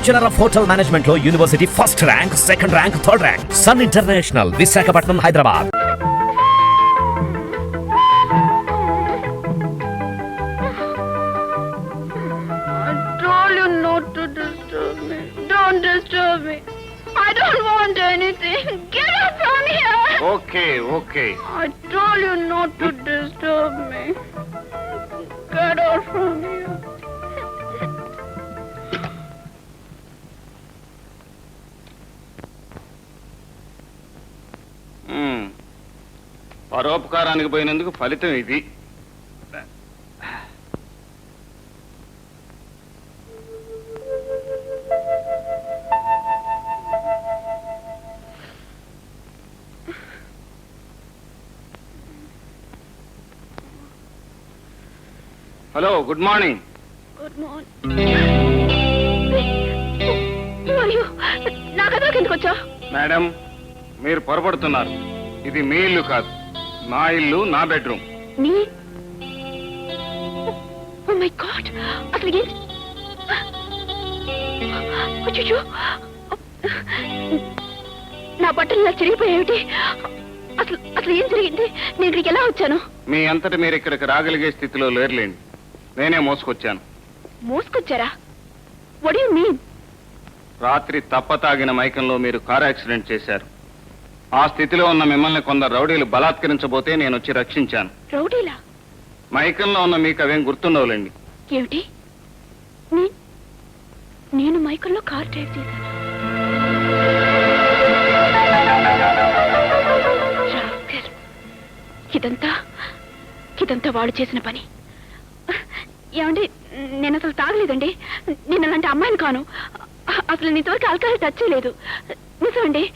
Bachelor of hotel మేనేజ్మెంట్లో university first rank second rank third rank sun international Visakhapatnam Hyderabad I told you not to disturb me. Don't disturb me. I don't want anything. Get out from here. Okay okay I told you not to disturb me. Get out from here. పరోపకారానికి పోయినందుకు ఫలితం ఇది. Hello good morning. నా కథలోకి ఎందుకు వచ్చా madam మీరు పొరపడుతున్నారు. ఇది మీ ఇల్లు కాదు. నా ఇల్లు నా బెడ్రూమ్. నీ? ఓ మై గాడ్ అసలు ఏం అచ్చచ్చో. నా బట్టలు ఇలా చిరిగిపోయేమిటి అసలు అసలు ఏం జరిగింది? నేను ఇక్కడికి ఎలా వచ్చాను? మీ అంతటి మీరు ఇక్కడికి రాగలిగే స్థితిలో లేరులేండి. నేనే మోసుకొచ్చాను. మోసుకొచ్చారా? వడ్ యు మీన్ రాత్రి తప్పతాగిన మైకంలో మీరు కారు యాక్సిడెంట్ చేశారు. ఆ స్థితిలో ఉన్న మిమ్మల్ని కొందరు రౌడీలు బలాత్కరించబోతే నేను వచ్చి రక్షించాను. రౌడీలా? మైకంలో ఉన్న మీకు అవేం గుర్తుండవులేండి. ఏమిటి? నేను మైకల్లో కార్ డ్రైవ్ చేశాను. ఇదంతా ఇదంతా వాడు చేసిన పని. ఏమండి నేను అసలు తాగలేదండి. నేను అలాంటి అమ్మాయిని కాను. అసలు నీతోరికి ఆల్కహాల్ టచ్ చేయలేదు. నిజమండి.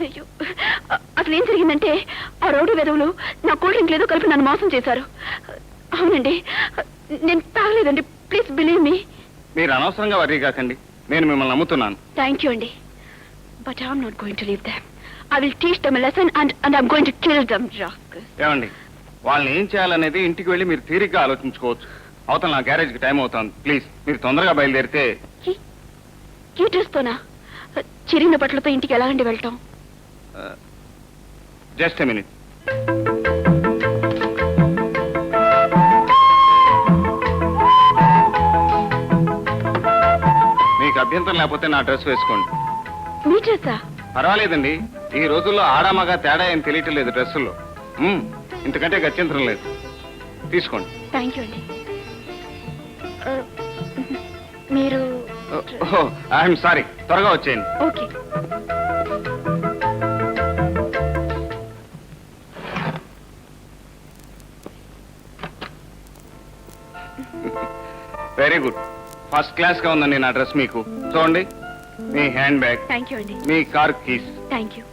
అయ్యో. అసలు ఏం జరిగిందంటే ఆ రౌడీ వెధవులు నా కూల్ లేదో కలిపి నన్ను మోసం చేశారు. అవునండి. నేను తాగలేదండి. Please believe me. మీరు అనవసరంగా వర్రీ కాకండి. నేను మిమ్మల్ని నమ్ముతున్నాను. థ్యాంక్ యూ అండి. But I'm not going to leave them. I will teach them lesson and and I'm going to kill them ఏమండి? వాళ్ళని ఏం చేయాలనేది ఇంటికి వెళ్ళి మీరు తీరిగ్గా ఆలోచించుకోవచ్చు. అవతల నా గ్యారేజ్కి టైం అవుతుంది. ప్లీజ్ మీరు తొందరగా బయలుదేరితే ఈ డ్రెస్తోనా చిరిగిన బట్టలతో ఇంటికి ఎలా అండి వెళ్ళటం? Just minute. మీకు అభ్యంతరం లేకపోతే నా డ్రెస్ వేసుకోండి. మీ డ్రెస్సా పర్వాలేదండి. ఈ రోజుల్లో ఆడామగా తేడా ఏం తెలియటం లేదు డ్రెస్సుల్లో. మ్మ్, ఇంతకంటే గత్యంతరం లేదు. తీసుకోండి. థ్యాంక్ యూ అండి. ఆ, మీరు ఐఎమ్ సారీ. త్వరగా వచ్చేయండి. ఓకే ఫస్ట్ క్లాస్గా ఉందండి నా డ్రెస్ మీకు. చూడండి. మీ హ్యాండ్ బ్యాగ్. థ్యాంక్ యూ అండి. మీ కార్ కీస్. థ్యాంక్ యూ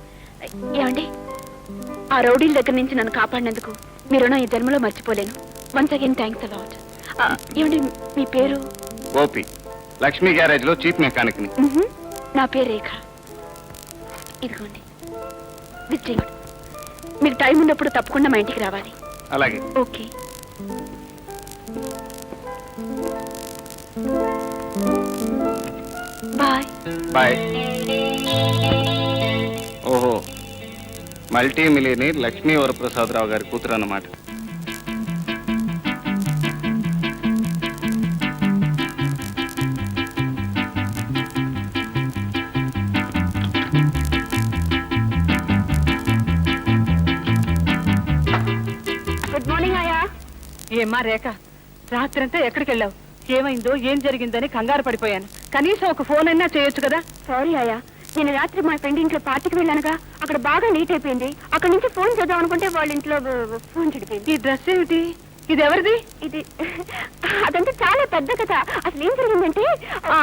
ఏమండి? ఆ రౌడీల దగ్గర నుంచి నన్ను కాపాడినందుకు మీ రుణం ఈ జన్మలో మర్చిపోలేను. వన్స్ అగైన్ థ్యాంక్స్ అలాట్ ఏమండి మీ పేరు? గోపి. లక్ష్మీ గ్యారేజ్లో చీఫ్ మెకానిక్ని. నా పేరు రేఖ. ఇదిగోండి. విజిటింగ్ మీకు టైం ఉన్నప్పుడు తప్పకుండా మా ఇంటికి రావాలి. అలాగే. ఓకే. బాయ్. బాయ్. ఓహో. మల్టీ మిలియనీర్ లక్ష్మీ వరప్రసాదరావు గారి కూతురు అన్నమాట గుడ్ మార్నింగ్ అయ్యా. ఏమ్మా రేఖ? రాత్రంతా ఎక్కడికి వెళ్ళావు ఏమైందో ఏం జరిగిందని కంగారు పడిపోయాను. కనీసం ఒక ఫోన్ అయినా చేయొచ్చు కదా? సారీ అయ్యా. నేను రాత్రి మా ఫ్రెండ్ ఇంట్లో పార్టీకి వెళ్ళానుగా. అక్కడ బాగా లేట్ అయిపోయింది. అక్కడ నుంచి ఫోన్ చేద్దాం అనుకుంటే వాళ్ళ ఇంట్లో ఫోన్ చెడిపోయింది. ఈ డ్రెస్ ఏమిటి? ఇది ఎవరిది? ఇది అదంతా చాలా పెద్ద కథ. అసలు ఏం జరిగిందంటే ఆ,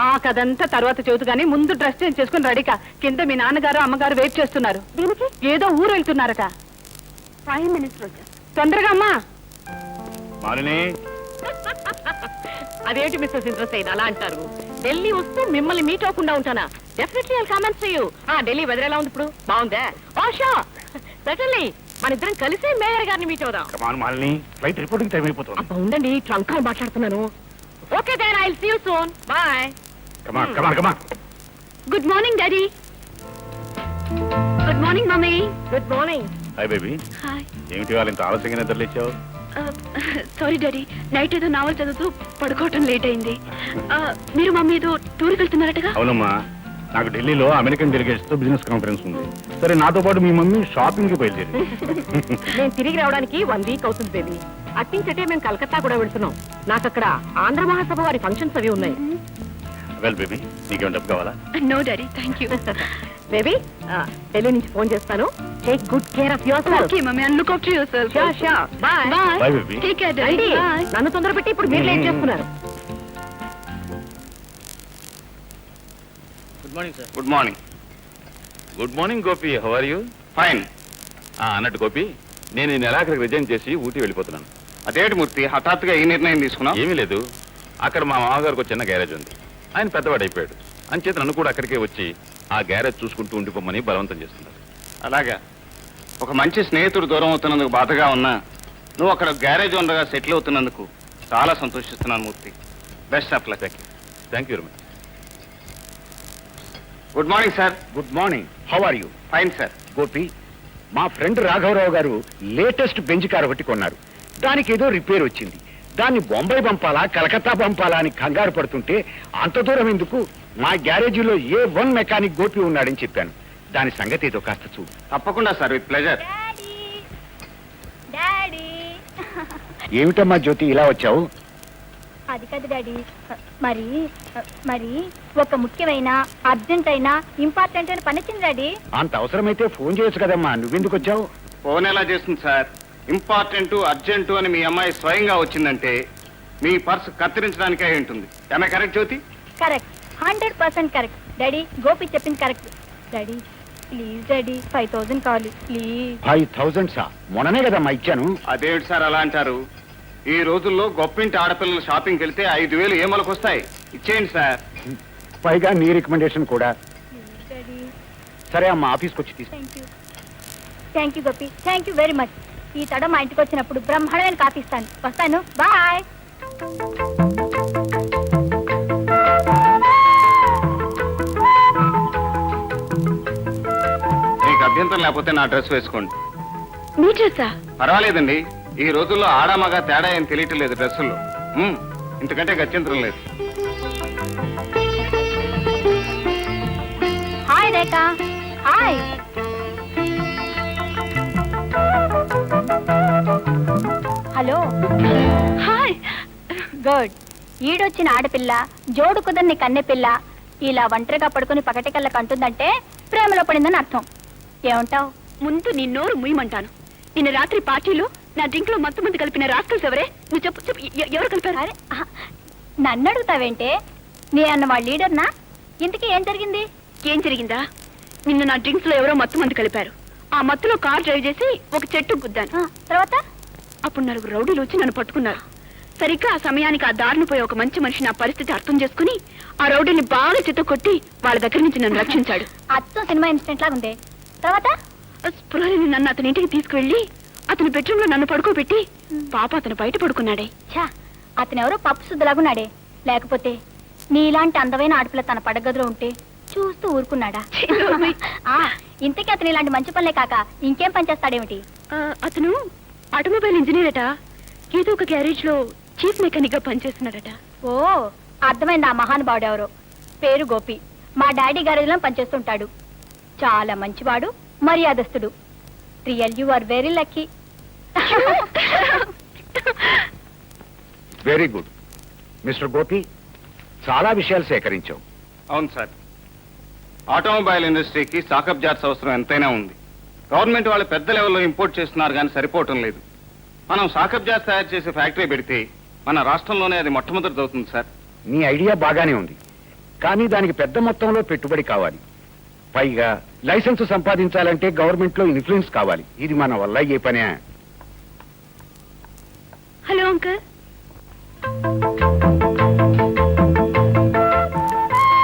ఆ కదంతా తర్వాత చెబుతు గానీ ముందు డ్రెస్ చేంజ్ చేసుకుని రెడీకా. కింద మీ నాన్నగారు అమ్మగారు వెయిట్ చేస్తున్నారు. దీనికి? ఏదో ఊరు వెళ్తున్నారట. ఫైవ్ మినిట్స్ వచ్చా తొందరగా అమ్మా. మాలిని అదేంటి మిస్టర్ సింద్రసేన్ అలా అంటారు. ఢిల్లీ వస్తూ మిమ్మల్ని మీట్ అవ్వకుండా ఉంటానా? డెఫినెట్లీ ఐ కామెంట్స్ యూ ఆ ఢిల్లీ వెదర్ ఎలా ఉంది ఇప్పుడు? బాగుందా? ఓ షో! సటన్లీ మన ఇద్దరం కలిసి మేయర్ గారిని మీట్ అవుదాం. మాలిని. ఫ్లైట్ రిపోర్టింగ్ టైం అయిపోతుంది. అబ్బా ఉండండి. ట్రంక్ కాల్ మాట్లాడుతున్నాను. Okay then I see you soon bye come on come on come on good morning daddy good morning mummy good morning hi baby hi ఏమిటి వాళ్ళు ఇంత ఆలస్యంగా నిద్రలేచావు? సారీ డాడీ నైట్ ఏదో నావల్ చదువుతూ పడుకోవటం లేట్ అయింది. మీరు మమ్మీ ఏదో టూర్కి వెళ్తున్నారటగా? అవునమ్మా నాకు ఢిల్లీలో అమెరికన్ డెలిగేట్స్తో బిజినెస్ కాన్ఫరెన్స్ ఉంది. సరే నాతో పాటు మీ మమ్మీ షాపింగ్కి బయలుదేరి నేను తిరిగి రావడానికి వన్ వీక్ అవుతుంది బేబీ. అట్టించటే మేము కలకత్తా కూడా వెళ్తున్నాం. నాకు అక్కడ ఆంధ్ర మహాసభ వారి ఫంక్షన్స్ అవి ఉన్నాయి. వెల్ బేబీ నీకేం డబ్బు కావాలా? No daddy thank you baby Delhi నుంచి ఫోన్ చేస్తాను. Take good care of yourself okay mummy and look after yourself sure sure bye Bye, baby. Take care daddy నన్ను తొందర పెట్టి ఇప్పుడు మీరు లేట్ చేస్తున్నారు? Good morning good morning Gopi how are you fine అన్నట్టు గోపి నేను ఈ నెలాఖరికి రిజైన్ చేసి ఊటీ వెళ్ళిపోతున్నాను. అదేంటి మూర్తి? హఠాత్తుగా ఈ నిర్ణయం తీసుకున్నావు? ఏమీ లేదు. అక్కడ మా మామగారికి ఒక చిన్న గ్యారేజ్ ఉంది. ఆయన పెద్దవాడు అయిపోయాడు అంచేత నన్ను కూడా అక్కడికే వచ్చి ఆ గ్యారేజ్ చూసుకుంటూ ఉండిపోమని బలవంతం చేస్తున్నారు. అలాగా. ఒక మంచి స్నేహితుడు దూరం అవుతున్నందుకు బాధగా ఉన్నా నువ్వు అక్కడ గ్యారేజ్ ఉండగా సెటిల్ అవుతున్నందుకు చాలా సంతోషిస్తున్నాను Murthy. Best of luck thank you very much good morning sir good morning how are you fine sir Gopi మా ఫ్రెండ్ రాఘవరావు గారు లేటెస్ట్ బెంచ్ కార్ ఒకటి కొన్నారు. దానికి ఏదో రిపేర్ వచ్చింది. దాన్ని బొంబాయి పంపాలా కలకత్తా పంపాలా అని కంగారు పడుతుంటే అంత దూరం ఎందుకు? మా గ్యారేజీలో ఏ వన్ మెకానిక్ గోపి ఉన్నాడని చెప్పాను. దాని సంగతి ఏదో కాస్త చూడు. తప్పకుండా సార్ విత్ ప్లెజర్. డాడీ. ఏమిటమ్మా జ్యోతి ఇలా వచ్చావు? అది కాదు డాడీ. మరి మరి ఒక ముఖ్యమైన అర్జెంట్ అయినా ఇంపార్టెంట్ అయిన పని వచ్చింది డాడీ. అంత అవసరమైతే ఫోన్ చేయొచ్చు కదమ్మా. నువ్వెందుకు వచ్చావు? ఫోన్ ఎలా చేస్తుంది సార్? ఇంపార్టెంట్ అర్జెంటు అని మీ అమ్మాయి స్వయంగా వచ్చిందంటే మీ పర్స్ కత్తిరించడానికే అయి ఉంటుంది. ఆమె correct Jyothi? Correct hundred percent correct. Daddy Gopi చెప్పింది correct. Daddy please daddy five thousand కావాలి ప్లీజ్. ఫైవ్ థౌజండ్ సా మొన్ననే కదమ్మా ఇచ్చాను. అదేమిటి సార్ అలా అంటారు? ఈ రోజుల్లో గొప్పింటి ఆడపిల్లలు షాపింగ్కి వెళ్తే ఐదు వేలు ఏమలకొస్తాయి ఇచ్చేయండి సార్. పైగా నీ రికమెండేషన్ కూడా. సరే అమ్మా ఆఫీస్కి వచ్చి తీసుకో. Thank you. Thank you Gopi. Thank you very much. ఈ తడ మా ఇంటికి వచ్చినప్పుడు బ్రహ్మాండమైన కాఫీ ఇస్తాను. వస్తాను. బాయ్. అభ్యంతరం లేకపోతే నా డ్రెస్ వేసుకోండి. మీ డ్రెస్సా? పర్వాలేదండి. ఈ రోజుల్లో ఆడ మగ తేడా ఏం తెలియటం లేదు డ్రెస్సుల్లో. ఇంతకంటే గత్యంతరం లేదు. Hi Rekha hi. Hello. Hi. Good. ఈడొచ్చిన ఆడపిల్ల జోడు కుదర్ని కన్నెపిల్ల ఇలా ఒంటరిగా పడుకుని పకటి కళ్ళ కంటుందంటే ప్రేమలో పడిందని అర్థం. ఏమంటావ్? ముందు నీ నోరు ముయ్యమంటాను. నిన్న రాత్రి పార్టీలో నా డ్రింక్లో మత్తు మంది కలిపిన రాస్కల్స్ ఎవరే? నువ్వు చెప్పు చెప్పు ఎవరు కలిపారు? అరే నన్ను అడుగుతావేంటే నీ అన్న వాళ్ళ లీడర్నా? ఇంతకీ ఏం జరిగింది? ఏం జరిగిందా? నిన్న నా డ్రింక్స్లో ఎవరో మత్తు మంది కలిపారు. ఆ మత్తులో కార్ డ్రైవ్ చేసి ఒక చెట్టు గుద్దాను. తర్వాత? అప్పుడు నలుగురు రౌడీలు వచ్చి నన్ను పట్టుకున్నారు. సరిగ్గా ఆ సమయానికి ఆ దారిని పోయే ఒక మంచి మనిషి నా పరిస్థితి అర్థం చేసుకుని ఆ రౌడీని బాగా చెత్త కొట్టి వాళ్ళ దగ్గర నుంచి నన్ను రక్షించాడు. అచ్చం సినిమా ఇన్సిడెంట్ లాగా ఉంది తర్వాత? స్పృహని నన్ను అతని ఇంటికి తీసుకువెళ్ళి అతని బెడ్రూమ్లో నన్ను పడుకోబెట్టి పాప అతను బయట పడుకున్నాడే. ఛా అతను ఎవరో పప్పు శుద్ధలాగున్నాడే. లేకపోతే నీలాంటి అందమైన ఆడపిల్ల తన పడగదిలో ఉంటే చూస్తూ ఊరుకున్నాడా. ఆ, ఇంతకీ అతను ఇలాంటి మంచి పనులే కాక ఇంకేం పని చేస్తాడేమిటి? ఆ, అతను ఆటోమొబైల్ ఇంజనీర్ అట. ఏదో ఒక గ్యారేజ్లో చీఫ్ మెకానిక్గా పనిచేస్తున్నాడట. ఓ అర్థమైంది ఆ మహానుభావుడు ఎవరో. పేరు గోపి. మా డాడీ గారిలో పనిచేస్తుంటాడు. చాలా మంచివాడు మర్యాదస్తుడు. Real you are very lucky. Very good. Mister Gopi చాలా విషయాలు సేకరించావు. అవును సార్. ఆటోమొబైల్ ఇండస్ట్రీకి సాకప్ జార్స్ అవసరం ఎంతైనా ఉంది. గవర్నమెంట్ వాళ్ళు పెద్ద లెవెల్లో ఇంపోర్ట్ చేస్తున్నారు కానీ సరిపోవటం లేదు. మనం సాకప్ జార్స్ తయారు చేసే ఫ్యాక్టరీ పెడితే మన రాష్ట్రంలోనే అది మొట్టమొదటి అవుతుంది సార్. నీ ఐడియా బాగానే ఉంది. కానీ దానికి పెద్ద మొత్తంలో పెట్టుబడి కావాలి. పైగా లైసెన్స్ సంపాదించాలంటే గవర్నమెంట్లో ఇన్ఫ్లుయెన్స్ కావాలి. ఇది మన వల్ల ఏ పనే? Hello uncle.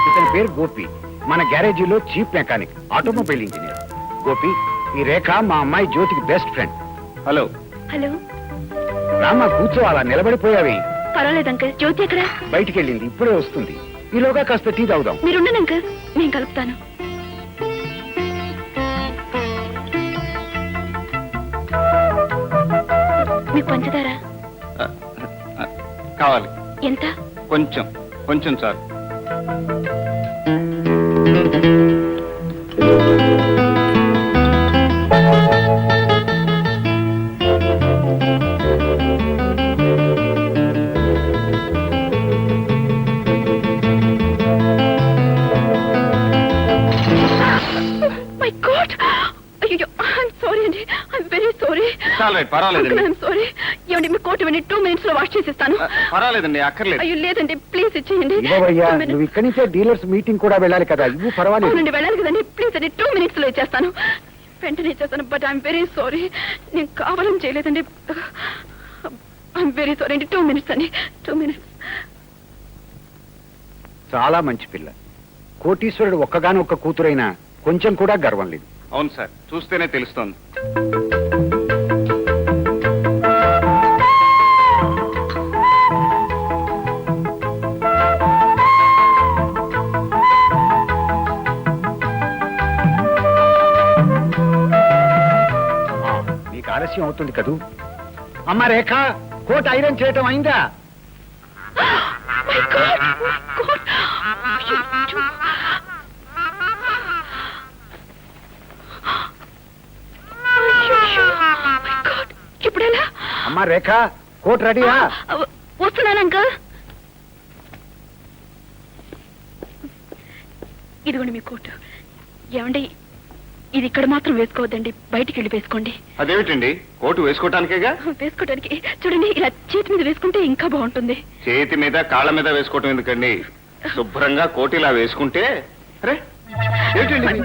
ఇతని పేరు గోపి. మన గ్యారేజీలో chief mechanic automobile engineer. Gopi ఈ రేఖ మా అమ్మాయి జ్యోతికి best friend. Hello. Hello. Rama కూర్చో అలా నిలబడిపోయావి. పర్వాలేదు అంకల్. జ్యోతి ఎక్కడ? బయటికి వెళ్ళింది ఇప్పుడే వస్తుంది. ఈలోగా కాస్త టీ తాగుదాం. మీరుండండి అంకుల్. నేను కలుపుతాను. మీకు పంచదార? కావాలి. ఎంత? కొంచెం కొంచెం చాలు మై గాడ్ అయ్యో ఐఎమ్ సారీ అండి ఐఎమ్ వెరీ సారీ చాలా పర్వాలేదండి. ఐఎమ్ సారీ ఏమండి మీ కోట్ ఇవ్వండి టూ మినిట్స్లో వాష్ చేసిస్తాను. పర్వాలేదండి అక్కర్లేదు. అయ్యో లేదండి ప్లీజ్ ఇచ్చేయండి. minutes. నువ్వు ఇక్కడి నుంచే డీలర్స్ మీటింగ్ కూడా వెళ్ళాలి కదా ఇవ్వు పర్వాలేదు. అవునండి వెళ్ళాలి కదండి ప్లీజ్ అండి టూ మినిట్స్లో ఇచ్చేస్తాను. వెంటనే ఇచ్చేస్తాను బట్ ఐఎమ్ వెరీ సారీ నేను కావాలని చేయలేదండి. ఐఎమ్ వెరీ సారీ అండి టూ మినిట్స్ అండి టూ మినిట్స్ చాలా మంచి పిల్ల. కోటీశ్వరుడు ఒక్కగాను ఒక్క కూతురైనా కొంచెం కూడా గర్వం లేదు. అవును సార్ చూస్తేనే తెలుస్తోంది. ఆలస్యం అవుతుంది కదూ? అమ్మ రేఖ కోట్ ఐరన్ చేయటం అయిందా? మై ఇప్పుడు ఎలా అమ్మ రేఖ కోట్ రెడీయా? వస్తున్నాను అంకల్. ఇదిగోండి మీ కోట్. ఏమండి ఇది ఇక్కడ మాత్రం వేసుకోవద్దండి. బయటికి వెళ్ళి వేసుకోండి. అదేమిటండి? కోటు వేసుకోవటానికేగా వేసుకోవడానికి చూడండి ఇలా చేతి మీద వేసుకుంటే ఇంకా బాగుంటుంది. చేతి మీద కాళ్ళ మీద వేసుకోవటం ఎందుకండి? శుభ్రంగా కోటు ఇలా వేసుకుంటే? అరే ఏమిటండి ఇది?